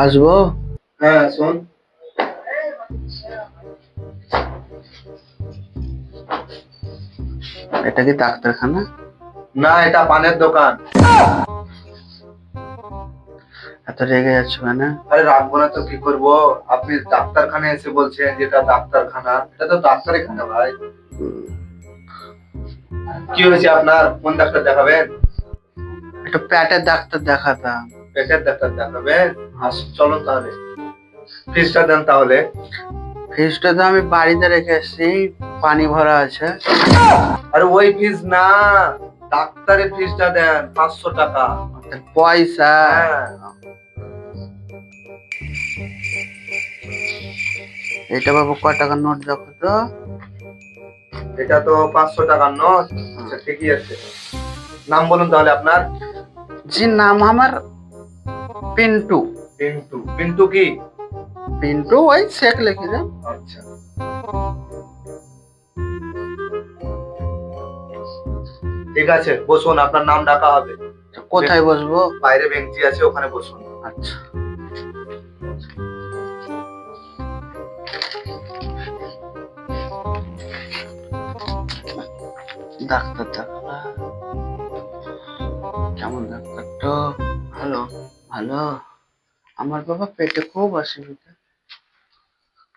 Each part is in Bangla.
আসব? হ্যাঁ শোন। এটা কি ডাক্তারখানা? না এটা পানের দোকান। এত রেগে যাচ্ছ কেন? আরে রাখব না তো কি করব? আপনি ডাক্তারখানায় এসে বলছেন যেটা ডাক্তারখানা। এটা তো ডাক্তারই খানা ভাই কি হয়েছে আপনার? কোন ডাক্তার দেখাবেন? একটা প্যাটের ডাক্তার দেখাতাম। পেটের ডাক্তার দেখাবেন আস চলো তাহলে। ফিসটা দেন তাহলে। ফিসটা তো আমি বাড়িতে রেখে এসেছি পানি ভরা আছে। আরে ওই ফিস না ডাক্তারের ফিসটা দেন পাঁচশো টাকা। পয়সা। হ্যাঁ। এটা বাবু ক টাকার নোট দেখো তো? এটা তো পাঁচশো টাকার নোট। আচ্ছা ঠিকই আছে। নাম বলুন তাহলে আপনার। জি নাম আমার পিন্টু। পিন্টু। পিন্টু কি? পিন্টু ওই শেখ লিখে দেন আচ্ছা। ঠিক আছে বসুন আপনার নাম ডাকা হবে। কোথায় বসবো? বাইরে বেঞ্চি আছে ওখানে বসুন। আচ্ছা। ডাক্তার ডাক্তার কেমন ডাক্তার তো ভালো ভালো? আমার বাবা পেটে খুব অসুবিধা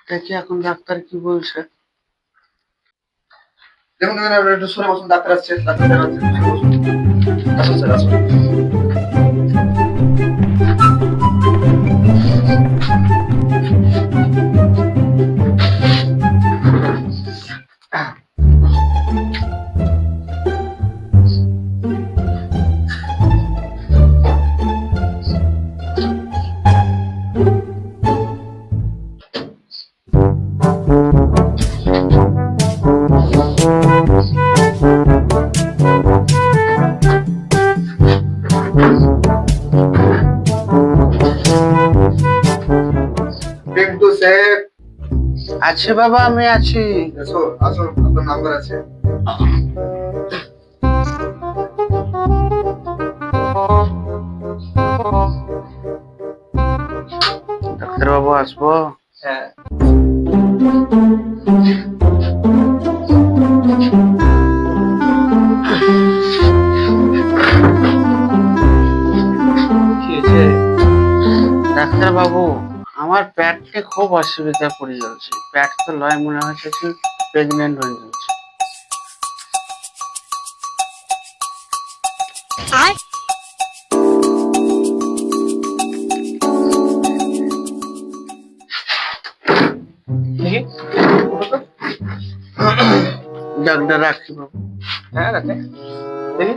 দেখি এখন ডাক্তার কি বলছে। দেখুন একটু ডাক্তার আসছে আসুন আসুন। পিন্টু শেখ। আছে বাবা আমি আছি। এসো আসুন আপনার নাম্বার আছে। ডাক্তার বাবু আসব? ডাক্তার বাবু আমার পেটে খুব অসুবিধা পড়ে যাচ্ছে। পেট তো লয় মনে হচ্ছে কি প্রেগনেন্ট হয়ে যাচ্ছে। ডাক্তার রাখি বাবু। হ্যাঁ রাখে। দেখি।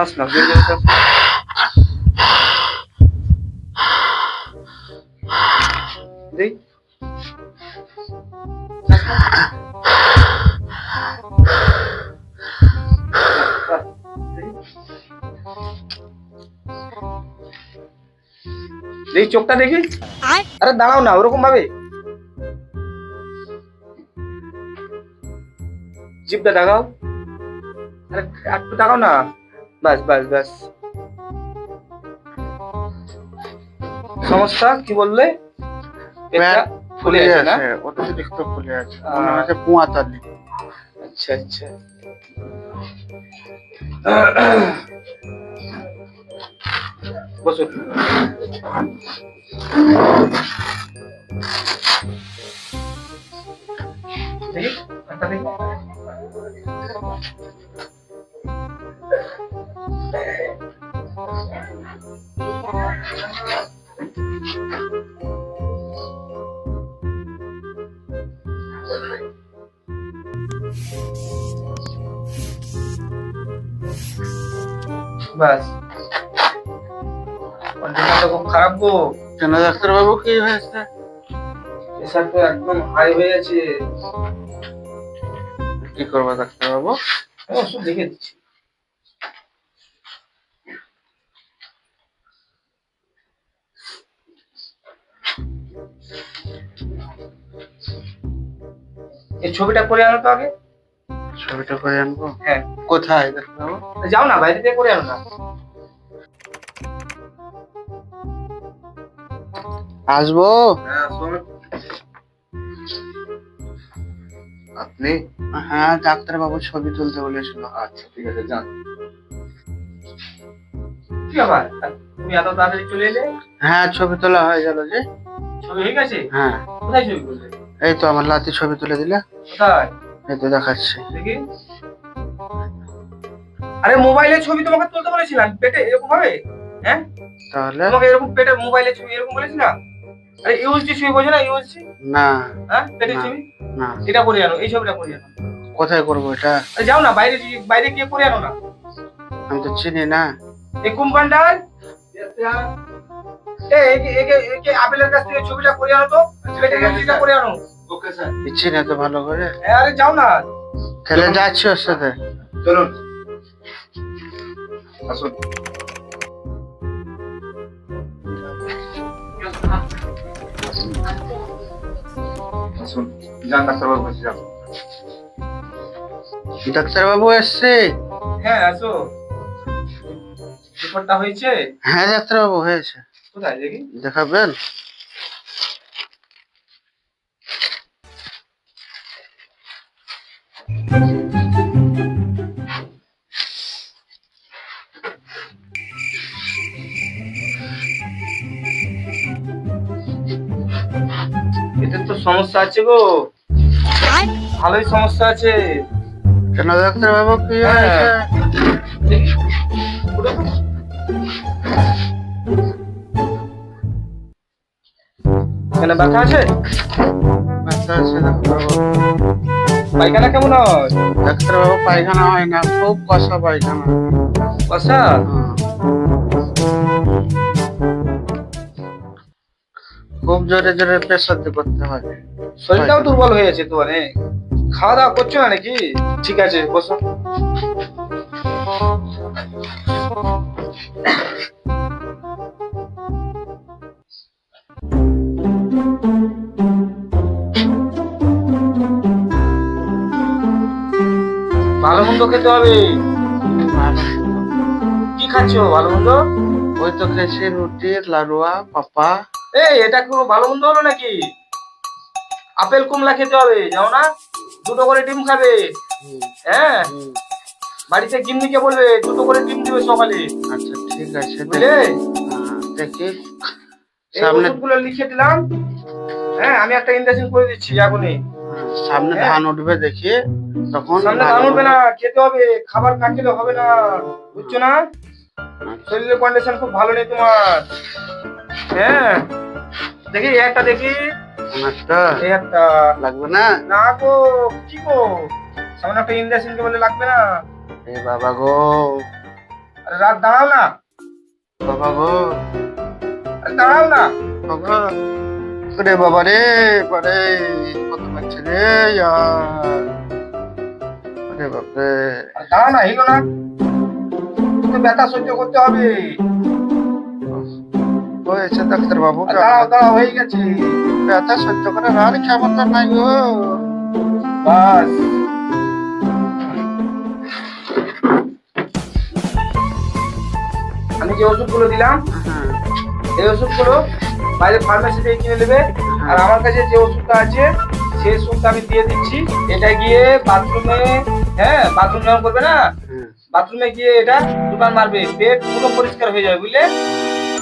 শ্বাস নাও জোরে জোরে শ্বাস নাও। দেখি শ্বাস নাও। দেখি। দেখি চোখটা দেখি আরে দাঁড়াও না ওরকম ভাবে জিভটা দেখাও আরে একটু দেখাও না বাস বাস বাস সমস্যা? কি বললে? পেটটা ফুলে আছে না? আছে অতিরিক্ত ফুলে আছে মনে হচ্ছে পুয়াতালি আচ্ছা আচ্ছা। বসুন। দেখি। ব্যাস কন্ডিশনটা খুব খারাপ গো। কেন ডাক্তার বাবু কি হয়েছে? প্রেশার তো একদম হাই হয়ে কি করব ডাক্তার বাবু আমি ওষুধ লিখে দিচ্ছি। এই ছবিটা করে আনো তো আগে? ছবিটা করে আনব? হ্যাঁ। কোথায়? যাও না বাইরে থেকে করে আনো না। আসব? হ্যাঁ আপনি? হ্যাঁ ডাক্তারবাবু ছবি তুলতে বলেছিল। আচ্ছা ঠিক আছে যান। কি ব্যাপার? তুমি এত তাড়াতাড়ি চলে এলে? হ্যাঁ ছবি তোলা হয়ে গেল যে। ছবি হয়ে গেছে? হ্যাঁ। কোথায় ছবি করলে এই তো আমার লাতি ছবি তুলে দিলে। কোথায়? এই তো দেখাচ্ছি। আরে মোবাইলে ছবি তোমাকে তুলতে বলেছিলাম পেটে এরকম হবে? হ্যাঁ? তাহলে? তোমাকে এরকম পেটে মোবাইলে ছবি এরকম বলেছিলাম আরে ইউএসডি ছবি বোঝো না ইউএসডি না। হ্যাঁ? পেটের না। ছবি? না। এটা করে আনো এই ছবিটা করে আনো। কোথায় করব এটা? যাও না বাইরে বাইরে গিয়ে করে আনো না। আমি তো চিনি না। এই একে আপেলের কাছ থেকে ছবিটা করে আনো তো। ছবিটা করে আনো। Okay sir. তো ভালো করে। আরে যাও না। খেলে যাচ্ছি ওর সাথে। চলুন। আসুন। আসুন। যান ডাক্তারবাবু কাছে যান। ডাক্তারবাবু এসছে? হ্যাঁ আসো। রিপোর্টটা হয়েছে? হ্যাঁ ডাক্তারবাবু হয়েছে। কোথায় দেখি। দেখাবেন? এদের তো সমস্যা আছে গো। ভালোই সমস্যা আছে। কেন ডাক্তারবাবু কি হ্যাঁ। হয়েছে? এখানে ব্যথা আছে? ব্যথা আছে পায়খানা কেমন হয়? ডাক্তারবাবু পায়খানা হয় না খুব কষা পায়খানা। কষা? খুব জোরে জোরে প্রেসার করতে হয়। শরীরটাও দুর্বল হয়ে আছে তো অনেক খাওয়া দাওয়া করছ না নাকি? ঠিক আছে বসো। ভালো মন্দ খেতে হবে। কি খাচ্ছো ভালো মন্দ ওই তো খেয়েছে রুটি লাড়ুয়া পাপা। এই এটা কোনো ভালো মন্দ হলো নাকি? আপেল কুমলা খেতে হবে যাও না? দুটো করে ডিম খাবে। হ্যাঁ। বাড়িতে গিন্নিকে বলবে দুটো করে ডিম দিবে সকালে। আচ্ছা ঠিক আছে বুঝলে? হ্যাঁ, দেখি। সামনে ওষুধগুলো লিখে দিলাম। হ্যাঁ আমি একটা ইন্জেকশন করে দিচ্ছি এখনই সামনে হ্যাঁ। ধান উঠবে দেখি তখন সামনে ধান উঠবে না খেতে হবে খাবার না খেলে হবে না বুঝছ না? আচ্ছা, শরীরের কন্ডিশন খুব ভালো নেই তোমার। হ্যাঁ দেখি একটা দেখি। একটা লাগবে না? না গো কি গো? সামনে একটা বলে লাগবে না? এ বাবা গো। আরে রাত দাঁড়াও না। বাবা গো। আরে দাঁড়াও না। বাবা। রে বাবা রে বারে কত পাচ্ছে রে আরে বাপরে। আরে না হিলো না। তুমি ব্যথা সহ্য করতে হবে। হয়েছে ডাক্তার বাবু দাঁড়াও দাঁড়াও হয়ে গেছে। ব্যথা সহ্য করার আর ক্ষমতা নাই গো। বাস। আমি যে ওষুধগুলো দিলাম হ্যাঁ, এই ওষুধগুলো বাইরে ফার্মেসি থেকে কিনে নেবে। আর আমার কাছে যে ওষুধটা আছে সেই ওষুধটা আমি দিয়ে দিচ্ছি। এটা গিয়ে বাথরুমে হ্যাঁ বাথরুম যখন করবে না? হ্যাঁ। বাথরুমে গিয়ে এটা দুবার মারবে। পেট পুরো পরিষ্কার হয়ে যাবে বুঝলে?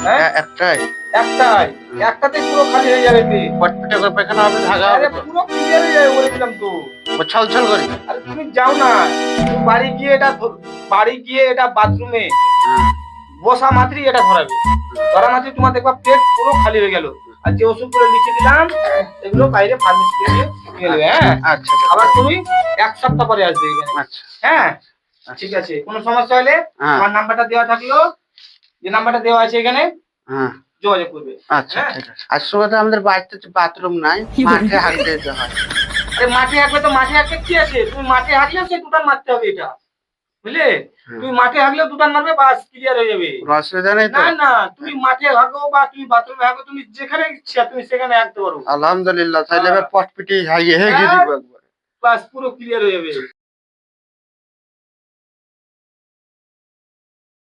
হ্যাঁ? একটাই? একটাই। একটাতে পুরো খালি হয়ে যাবে পেট পটপটে করে পায়খানা হবে ধাগা আরে পুরো ক্লিয়ার হয়ে যাবে বলে দিলাম তো। ও ছল ছল করে? আরে তুমি যাও না। বাড়ি গিয়ে এটা বাড়ি গিয়ে এটা বাথরুমে হ্যাঁ, বসা মাত্রই এটা ধরাবে। ধরা মাত্রই তোমার দেখবা পেট পুরো খালি হয়ে গেল। আর যে ওষুধগুলো লিখে দিলাম এগুলো বাইরে ফার্মেসি থেকে নিয়ে নেবে হ্যাঁ? আচ্ছা আবার তুমি এক সপ্তাহ পরে আসবে এখানে। আচ্ছা। হ্যাঁ? ঠিক আছে। কোনো সমস্যা হলে হ্যাঁ। আমার নাম্বারটা দেওয়া থাকল। যে নাম্বারটা দেওয়া আছে এখানে হ্যাঁ। যোগাযোগ করবে। আচ্ছা হ্যাঁ। আর সময় আমাদের বাড়িতে তো বাথরুম নাই মাঠে হাঁটতে যেতে হয়। আরে মাঠে হাঁকবে তো মাঠে হাঁকলে কি আছে? তুমি মাঠে হাঁকলেও সে দুটা মারতে হবে এটা। বুঝলে? তুমি মাঠে হাঁকলেও দুটান মারবে বাস ক্লিয়ার হয়ে যাবে। অসুবিধা নেই না না তুমি মাঠে হাগো বা তুমি বাথরুমে হাগো তুমি যেখানে ইচ্ছা তুমি সেখানে হাঁকতে পারো। আলহামদুলিল্লাহ তাহলে হ্যাঁ। এবার পটপিটি হাইয়ে হেগে দিব একবার। বাস পুরো ক্লিয়ার হয়ে যাবে।